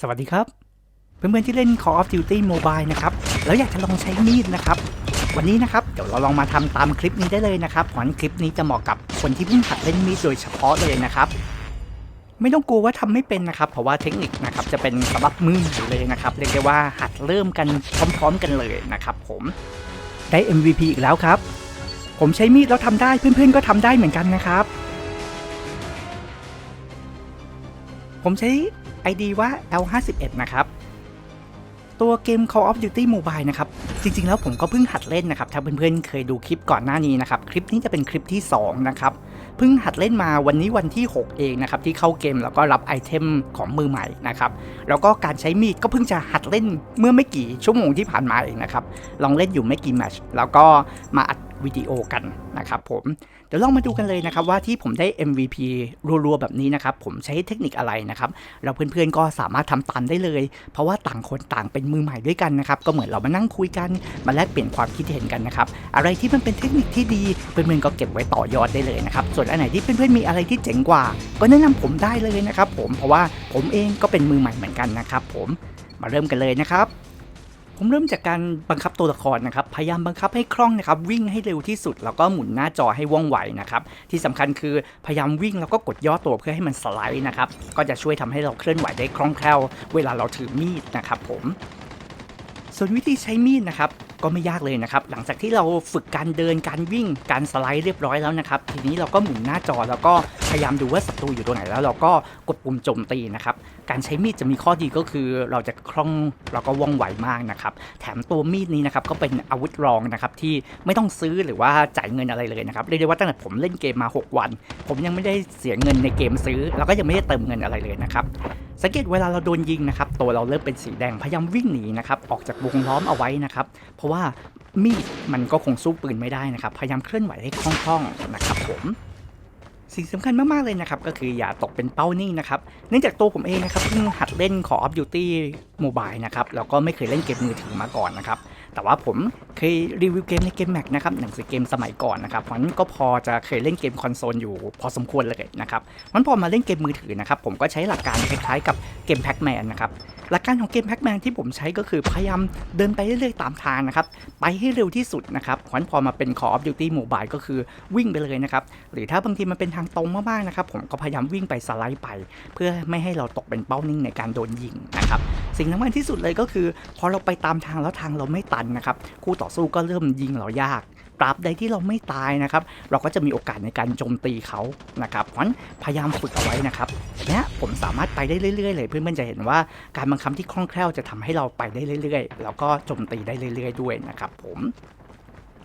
สวัสดีครับ เพื่อนๆที่เล่น Call of Duty Mobile นะครับแล้วอยากจะลองใช้มีดนะครับ วันนี้นะครับเดี๋ยวเราลองมาทำตามคลิปนี้ได้เลยนะครับเพราะฉะนั้นคลิปนี้จะเหมาะกับคนที่เพิ่งหัดเล่นมีดโดยเฉพาะเลยนะครับ ไม่ต้องกลัวว่าทำไม่เป็นนะครับ เพราะว่าเทคนิคนะครับจะเป็นสำหรับมือเลยนะครับเรียกได้ว่าหัดเริ่มกันพร้อมๆกันเลยนะครับ ผมได้ MVP อีกแล้วครับ ผมใช้มีดแล้วทำได้เพื่อนๆก็ทำได้เหมือนกันนะครับ ผมใช้ ID ว่า L51 นะครับ ตัวเกม Call of Duty Mobile นะครับ จริงๆ แล้วผมก็เพิ่งหัดเล่นนะครับ ถ้าเพื่อนๆ เคยดูคลิปก่อนหน้านี้นะครับ คลิปนี้จะเป็นคลิปที่ 2 นะครับ เพิ่งหัดเล่นมาวันนี้วันที่ 6 เองนะครับ ที่เข้าเกมแล้วก็รับไอเทมของมือใหม่นะครับ แล้วก็การใช้มีดก็เพิ่งจะหัดเล่นเมื่อไม่กี่ชั่วโมงที่ผ่านมาเองนะครับ ลองเล่นอยู่ไม่กี่แมชแล้วก็มาอัด วิดีโอกันนะครับผมเดี๋ยวลองมาดูกันเลยนะครับว่าที่ผมได้ MVP รัวๆแบบนี้นะครับผมใช้เทคนิคอะไรนะครับเราเพื่อนๆก็สามารถทำตามได้เลย เพราะว่าต่างคนต่างเป็นมือใหม่ด้วยกันนะครับก็เหมือนเรามานั่งคุยกันมาแลกเปลี่ยนความคิดเห็นกันนะครับอะไรที่มันเป็นเทคนิคที่ดีเพื่อนๆก็เก็บไว้ต่อยอดได้เลยนะครับส่วนอันไหนที่เพื่อนๆมีอะไรที่เจ๋งกว่า ก็แนะนำผมได้เลยนะครับผมเพราะว่าผมเองก็เป็นมือใหม่เหมือนกันนะครับผมมาเริ่มกันเลยนะครับ ผมเริ่มจากการบังคับตัวละครนะครับ พยายามบังคับให้คล่องนะครับ วิ่งให้เร็วที่สุด แล้วก็หมุนหน้าจอให้ว่องไวนะครับ ที่สำคัญคือพยายามวิ่งแล้วก็กดย่อตัวเพื่อให้มันสไลด์นะครับ ก็จะช่วยทำให้เราเคลื่อนไหวได้คล่องแคล่ว เวลาเราถือมีดนะครับผม ส่วนวิธีใช้มีดนะครับก็ไม่ยากเลยนะครับ หลังจากที่เราฝึกการเดินการวิ่งการสไลด์เรียบร้อยแล้วนะครับ ทีนี้เราก็หมุนหน้าจอแล้วก็พยายามดูว่าศัตรูอยู่ตรงไหนแล้ว เราก็กดปุ่มโจมตีนะครับ การใช้มีดจะมีข้อดีก็คือเราจะคล่องแล้วก็ว่องไวมากนะครับ แถมตัวมีดนี้นะครับก็เป็นอาวุธรองนะครับที่ไม่ต้องซื้อหรือว่าจ่ายเงินอะไรเลยนะครับเรียกได้ว่าตั้งแต่ผมเล่นเกมมา 6 วัน ผมยังไม่ได้เสียเงินในเกมซื้อ แล้วก็ยังไม่ได้เติมเงินอะไรเลยนะครับ สังเกตเวลาเราโดนยิงนะครับตัวเราเริ่มเป็นสีแดงพยายามวิ่งหนีนะครับออกจากวงล้อมเอาไว้นะครับ เพราะว่ามีดมันก็คงสู้ปืนไม่ได้นะครับพยายามเคลื่อนไหวให้คล่องๆนะครับผมสิ่งสำคัญมาก ๆ เลยนะครับ ก็คืออย่าตกเป็นเป้านิ่งนะครับ เนื่องจากตัวผมเองนะครับเพิ่งหัดเล่น Call of Duty Mobile นะครับ แล้วก็ไม่เคยเล่นเกมมือถือมาก่อนนะครับ แต่ว่าผมเคยรีวิวเกมในเกมแม็กนะครับหนังสือเกมสมัยก่อนนะครับเพราะฉะนั้นก็พอจะเคยเล่นเกมคอนโซลอยู่พอสมควรเลยนะครับมันพอมาเล่นเกมมือถือนะครับผมก็ใช้หลักการคล้ายๆกับเกมแพ็กแมนนะครับหลักการของเกมแพ็กแมนที่ผมใช้ก็คือพยายามเดินไปเรื่อยๆตามทางนะครับไปให้เร็วที่สุดนะครับเพราะฉะนั้นพอมาเป็น Call of Duty Mobile ก็คือวิ่งไปเลยนะครับหรือถ้าบางทีมันเป็นทางตรงมากๆนะครับผมก็พยายามวิ่งไปสไลด์ไป เพื่อไม่ให้เราตกเป็นเป้านิ่งในการโดนยิงนะครับสิ่งสำคัญที่สุดเลยก็คือ พอเราไปตามทางแล้วทางเราไม่ตันนะครับ คู่ต่อสู้ก็เริ่มยิงเรายากตราบใดที่เราไม่ตายนะครับ เราก็จะมีโอกาสในการโจมตีเขานะครับเพราะฉะนั้นพยายามฝึกเอาไว้นะครับเนี้ยผมสามารถไปได้เรื่อยๆเลย เพื่อนๆจะเห็นว่าการบังคับที่คล่องแคล่วจะทำให้เราไปได้เรื่อยๆ แล้วก็โจมตีได้เรื่อย ๆ ด้วยนะครับผม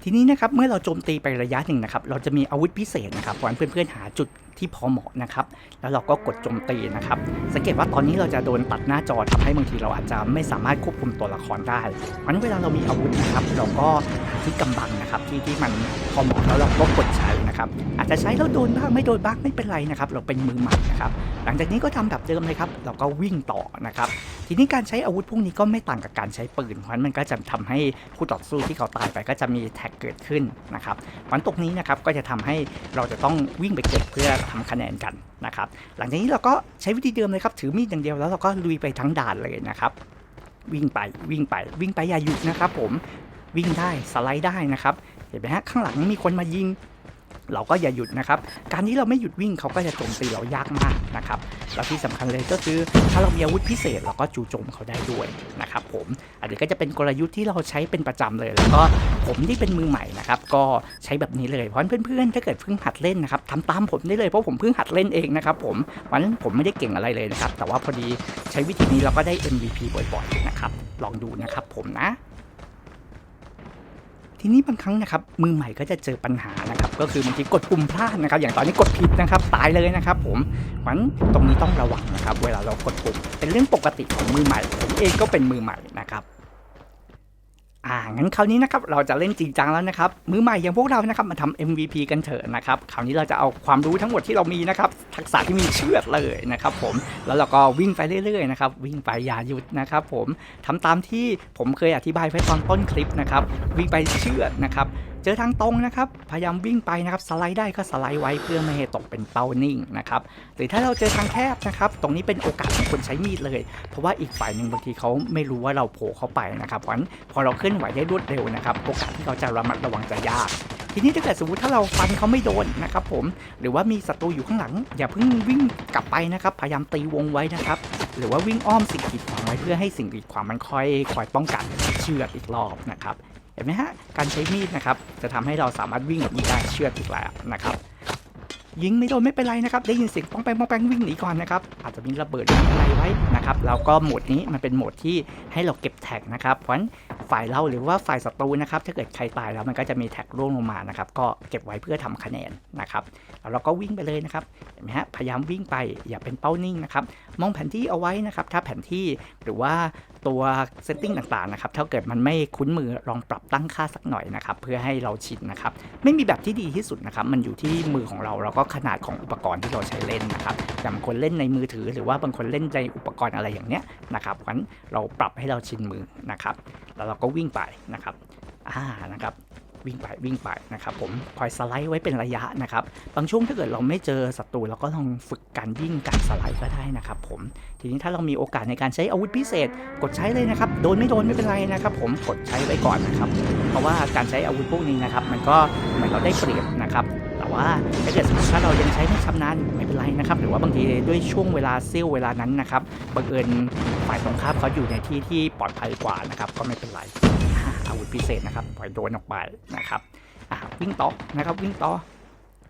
ทีนี้นะครับเมื่อเราโจมตีไประยะหนึ่งนะครับเราจะมีอาวุธพิเศษนะครับเพราะฉะนั้นเพื่อนๆหาจุดที่พอเหมาะนะครับ แล้วเราก็กดโจมตีนะครับ สังเกตว่าตอนนี้เราจะโดนตัดหน้าจอทำให้บางทีเราอาจจะไม่สามารถควบคุมตัวละครได้เพราะฉะนั้นเวลาเรามีอาวุธนะครับ เราก็หาที่กำบังนะครับ ที่ที่มันพอเหมาะแล้วเราก็กดใช้นะครับ อาจจะใช้แล้วโดนบ้างไม่โดนบ้างไม่เป็นไรนะครับ เราเป็นมือใหม่นะครับ หลังจากนี้ก็ทำแบบเดิมเลยครับ เราก็วิ่งต่อนะครับ ทีนี้การใช้อาวุธพวกนี้ก็ไม่ต่างกับการใช้ปืน เพราะนั้นมันก็จะทำให้คู่ต่อสู้ที่เขาตายไปก็จะมีแท็กเกิดขึ้นนะครับวันตรงนี้นะครับก็จะทำให้เราจะต้องวิ่งไปเก็บเพื่อทำคะแนนกันนะครับหลังจากนี้เราก็ใช้วิธีเดิมเลยครับถือมีดอย่างเดียวแล้วเราก็ลุยไปทั้งด่านเลยนะครับวิ่งไปวิ่งไปวิ่งไปอย่าหยุดนะครับผมวิ่งได้สไลด์ได้นะครับเห็นไหมฮะข้างหลังมีคนมายิง เราก็อย่าหยุดนะครับ การที่เราไม่หยุดวิ่งเขาก็จะโจมตีเรายากมากนะครับ แล้วที่สำคัญเลยก็คือถ้าเรามีอาวุธพิเศษเราก็จู่โจมเขาได้ด้วยนะครับผมอันนี้ก็จะเป็นกลยุทธ์ที่เราใช้เป็นประจำเลย แล้วก็ผมที่เป็นมือใหม่นะครับก็ใช้แบบนี้เลยเพราะเพื่อนๆถ้าเกิดเพิ่งหัดเล่นนะครับทำตามผมได้เลยเพราะผมเพิ่งหัดเล่นเองนะครับผมวันนั้นผมไม่ได้เก่งอะไรเลยนะครับแต่ว่าพอดีใช้วิธีนี้เราก็ได้ MVP บ่อยๆนะครับลองดูนะครับผมนะ ทีนี้บางครั้งนะครับมือใหม่ก็จะเจอปัญหานะครับก็คือบางทีกดปุ่มพลาดนะครับ อย่างตอนนี้กดผิดนะครับตายเลยนะครับ ผมมันตรงนี้ต้องระวังนะครับ เวลาเรากดปุ่มเป็นเรื่องปกติของมือใหม่ผมเองก็เป็นมือใหม่นะครับ อ่างั้นคราวนี้นะครับเราจะเล่นจริงจังแล้วนะครับมือใหม่อย่างพวกเรานะครับมาทำ MVP กันเถอะนะครับคราวนี้เราจะเอาความรู้ทั้งหมดที่เรามีนะครับทักษะที่มีเชื่อเลยนะครับผมแล้วเราก็วิ่งไปเรื่อยๆนะครับวิ่งไปอย่าหยุดนะครับผมทำตามที่ผมเคยอธิบายไว้ตอนต้นคลิปนะครับวิ่งไปเชื่อนะครับ เจอทางตรงนะครับ พยายามวิ่งไปนะครับ สไลด์ได้ก็สไลด์ไว้เพื่อไม่ให้ตกเป็นเป้านิ่งนะครับ หรือถ้าเราเจอทางแคบนะครับ ตรงนี้เป็นโอกาสของคนใช้มีดเลย เพราะว่าอีกฝ่ายหนึ่งบางทีเขาไม่รู้ว่าเราโผล่เข้าไปนะครับ เพราะฉะนั้นพอเราเคลื่อนไหวได้รวดเร็วนะครับ โอกาสที่เขาจะระมัดระวังจะยากทีนี้ถ้าเกิดสมมติถ้าเราฟันเขาไม่โดนนะครับผมหรือว่ามีศัตรูอยู่ข้างหลัง อย่าเพิ่งวิ่งกลับไปนะครับ พยายามตีวงไว้นะครับ หรือว่าวิ่งอ้อมสิ่งกีดขวางไว้เพื่อให้สิ่งกีดขวางมันค่อยคอยป้องกันเชือดอีกรอบนะครับ เห็นไหมฮะการใช้มีดนะครับจะทำให้เราสามารถวิ่งแบบนี้ได้เชือกอีกแล้วนะครับ ยิงไม่โดนไม่เป็นไรนะครับ ได้ยินเสียงป้องแปงป้องแปงวิ่งหนีก่อนนะครับ อาจจะมีระเบิดอะไรไว้นะครับแล้วก็โหมดนี้มันเป็นโหมดที่ให้เราเก็บแท็กนะครับ เพราะฉะนั้นฝ่ายเราหรือว่าฝ่ายศัตรูนะครับ ถ้าเกิดใครตายแล้วมันก็จะมีแท็กร่วงลงมานะครับ ก็เก็บไว้เพื่อทำคะแนนนะครับ แล้วเราก็วิ่งไปเลยนะครับ เห็นไหมฮะ พยายามวิ่งไปอย่าเป็นเป้านิ่งนะครับ มองแผนที่เอาไว้นะครับ ถ้าแผนที่หรือว่าตัวเซตติ้งต่างๆนะครับ ถ้าเกิดมันไม่คุ้นมือลองปรับตั้งค่าสักหน่อยนะครับ เพื่อให้เราชินนะครับ ไม่มีแบบที่ดีที่สุดนะครับ มันอยู่ที่มือของเราแล้วก็ขนาดของอุปกรณ์ที่เราใช้เล่นนะครับอย่างบางคนเล่นในมือถือ หรือว่าบางคนเล่นในอุปกรณ์อะไรอย่างเนี้ยนะครับเพราะฉะนั้นเราปรับให้เราชินมือนะครับ แล้วเราก็วิ่งไปนะครับอ่านะครับวิ่งไปวิ่งไปนะครับผมคอยสไลด์ไว้เป็นระยะนะครับ บางช่วงถ้าเกิดเราไม่เจอศัตรูเราก็ลองฝึกการวิ่งการสไลด์ก็ได้นะครับผมทีนี้ถ้าเรามีโอกาสในการใช้อาวุธพิเศษ กดใช้เลยนะครับโดนไม่โดนไม่เป็นไรนะครับ ผมกดใช้ไว้ก่อนนะครับ เพราะว่าการใช้อาวุธพวกนี้นะครับ มันก็เหมือนเราได้เปรียบนะครับ ว่าถ้าเกิดสมมติถ้าเรายังใช้ไม่ชำนาญไม่เป็นไรนะครับ หรือว่าบางทีด้วยช่วงเวลาเซี่ยวเวลานั้นนะครับบังเอิญฝ่ายตรงข้ามเขาอยู่ในที่ที่ปลอดภัยกว่านะครับ ก็ไม่เป็นไรอาอาวุธพิเศษนะครับปล่อยโดนออกไปนะครับวิ่งต่อนะครับวิ่งต่อ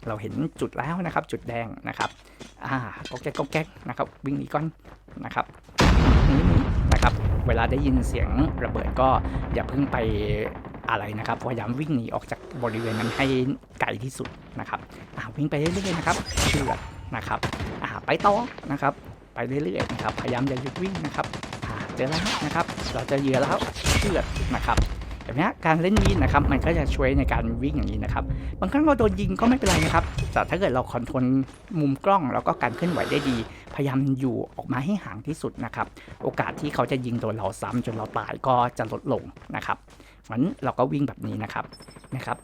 เราเห็นจุดแล้วนะครับ จุดแดงนะครับอ่าก็แก๊กก็แก๊กนะครับ วิ่งหนีก่อนนะครับนีหนีนะครับ เวลาได้ยินเสียงระเบิดก็อย่าเพิ่งไป อะไรนะครับพยายามวิ่งหนีออกจากบริเวณนั้นให้ไกลที่สุดนะครับอ่าวิ่งไปเรื่อยๆนะครับเชือดนะครับอ่าไปต่อนะครับ ไปเรื่อยๆนะครับพยายามอย่าหยุดวิ่งนะครับอ่าเจอแล้วนะครับ เราจอเหยื่อแล้วเชือดนะครับแบบนี้การเล่นมีดนะครับมันก็จะช่วยในการวิ่งอย่างนี้นะครับบางครั้งเราโดนยิงก็ไม่เป็นไรนะครับแต่ถ้าเกิดเราคอนโทรลมุมกล้องแล้วก็การเคลื่อนไหวได้ดี พยายามอยู่ออกมาให้ห่างที่สุดนะครับ โอกาสที่เขาจะยิงโดนเราซ้ำจนเราตายก็จะลดลงนะครับ งั้นเราก็วิ่งแบบนี้นะครับนะครับ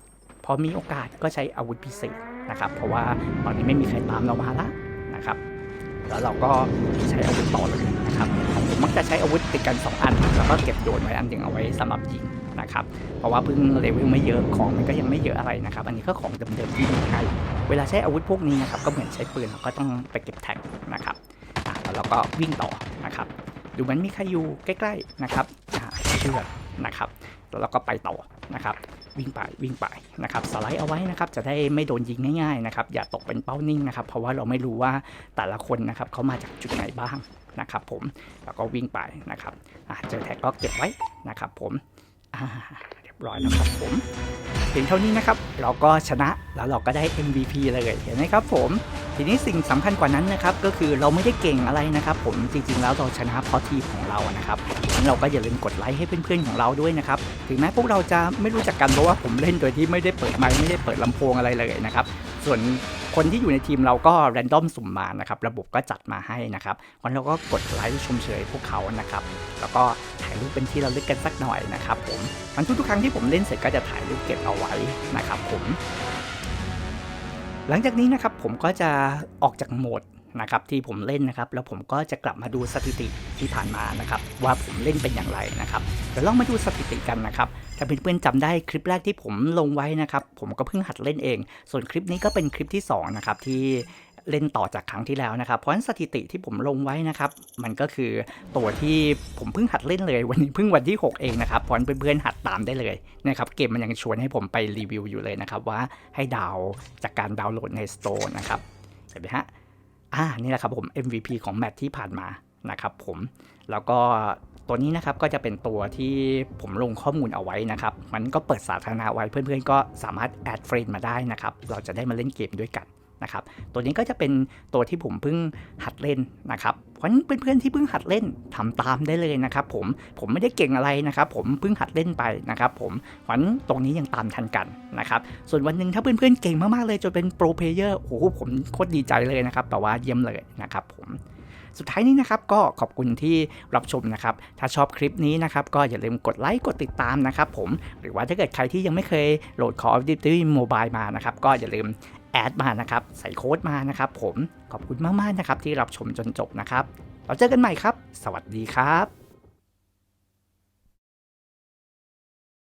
พอมีโอกาสก็ใช้อาวุธพิเศษนะครับ เพราะว่าตอนนี้ไม่มีใครตามเรามาละนะครับ แล้วเราก็ใช้อาวุธต่อเลยนะครับผมมักจะใช้อาวุธติดกัน 2 อัน แล้วก็เก็บโยนไว้อันหนึ่งเอาไว้สำหรับยิงนะครับ เพราะว่าเพิ่งเลเวลไม่เยอะของมันก็ยังไม่เยอะอะไรนะครับ อันนี้ก็ของเดิมๆที่มีให้เวลาใช้อาวุธพวกนี้นะครับก็เหมือนใช้ปืนเราก็ต้องไปเก็บแท็กนะครับแล้วเราก็วิ่งต่อนะครับ ดูเหมันมีใครอยู่ใกล้ ๆนะครับเชือกนะครับ แล้วเราก็ไปต่อนะครับวิ่งไปวิ่งไปนะครับสไลด์เอาไว้นะครับจะได้ไม่โดนยิงง่ายๆนะครับอย่าตกเป็นเป้านิ่งนะครับ เพราะว่าเราไม่รู้ว่าแต่ละคนนะครับเขามาจากจุดไหนบ้างนะครับ ผมแล้วก็วิ่งไปนะครับเจอแท็กก็เก็บไว้นะครับ ผมเรียบร้อยแล้วครับผมเพียงเท่านี้นะครับ เราก็ชนะแล้วเราก็ได้ MVP เลยเห็นไหมครับผม ทีนี้สิ่งสำคัญกว่านั้นนะครับก็คือเราไม่ได้เก่งอะไรนะครับ ผมจริงๆแล้วเราชนะเพราะทีมของเรานะครับงั้นเราก็อย่าลืมกดไลค์ให้เพื่อนๆของเราด้วยนะครับถึงแม้พวกเราจะไม่รู้จักกันเพราะว่าผมเล่นโดยที่ไม่ได้เปิดไมค์ไม่ได้เปิดลำโพงอะไรเลยนะครับส่วนคนที่อยู่ในทีมเราก็แรนดอมสุ่มมานะครับระบบก็จัดมาให้นะครับวันเราก็กดไลค์ชมเชยพวกเขานะครับแล้วก็ถ่ายรูปเป็นที่ระลึกกันสักหน่อยนะครับผมมันทุกๆครั้งที่ผมเล่นเสร็จก็จะถ่ายรูปเก็บเอาไว้นะครับผม หลังจากนี้นะครับผมก็จะออกจากโหมดนะครับที่ผมเล่นนะครับแล้วผมก็จะกลับมาดูสถิติที่ผ่านมานะครับว่าผมเล่นเป็นอย่างไรนะครับเดี๋ยวลองมาดูสถิติกันนะครับถ้าเพื่อนๆจำได้คลิปแรกที่ผมลงไว้นะครับผมก็เพิ่งหัดเล่นเอง ส่วนคลิปนี้ก็เป็นคลิปที่สองนะครับที่ เล่นต่อจากครั้งที่แล้วนะครับ เพราะฉะนั้นสถิติที่ผมลงไว้นะครับ มันก็คือตัวที่ผมเพิ่งหัดเล่นเลย วันนี้เพิ่งวันที่ 6 เองนะครับเพราะฉะนั้นเพื่อนๆหัดตามได้เลยนะครับเกมมันยังชวนให้ผมไปรีวิวอยู่เลยนะครับว่าให้ดาวจากการดาวน์โหลดใน Store นะครับเห็นไหมฮะอ่านี่แหละครับผม MVP ของแมตช์ที่ผ่านมานะครับผมแล้วก็ตัวนี้นะครับก็จะเป็นตัวที่ผมลงข้อมูลเอาไว้นะครับ มันก็เปิดสาธารณะไว้เพื่อนๆ ก็สามารถแอดเฟรนด์มาได้นะครับ เราจะได้มาเล่นเกมด้วยกัน นะครับ ตัวนี้ก็จะเป็นตัวที่ผมเพิ่งหัดเล่นนะครับเพราะฉะนั้นเพื่อนๆที่เพิ่งหัดเล่นทำตามได้เลยนะครับ ผมผมไม่ได้เก่งอะไรนะครับ ผมเพิ่งหัดเล่นไปนะครับ ผมเพราะฉะนั้นตรงนี้ยังตามทันกันนะครับ ส่วนวันหนึ่งถ้าเพื่อนๆเก่งมากๆเลยจนเป็นโปรเพลเยอร์โอ้โหผมโคตรดีใจเลยนะครับแต่ว่าเยี่ยมเลยนะครับผมสุดท้ายนี้นะครับก็ขอบคุณที่รับชมนะครับ ถ้าชอบคลิปนี้นะครับ ก็อย่าลืมกดไลค์กดติดตามนะครับผมหรือว่าถ้าเกิดใครที่ยังไม่เคยโหลด Call of Duty Mobile มานะครับ ก็อย่าลืม แอดมานะครับ ใส่โค้ดมานะครับ ผมขอบคุณมากๆนะครับที่รับชมจนจบนะครับ เราเจอกันใหม่ครับ สวัสดีครับ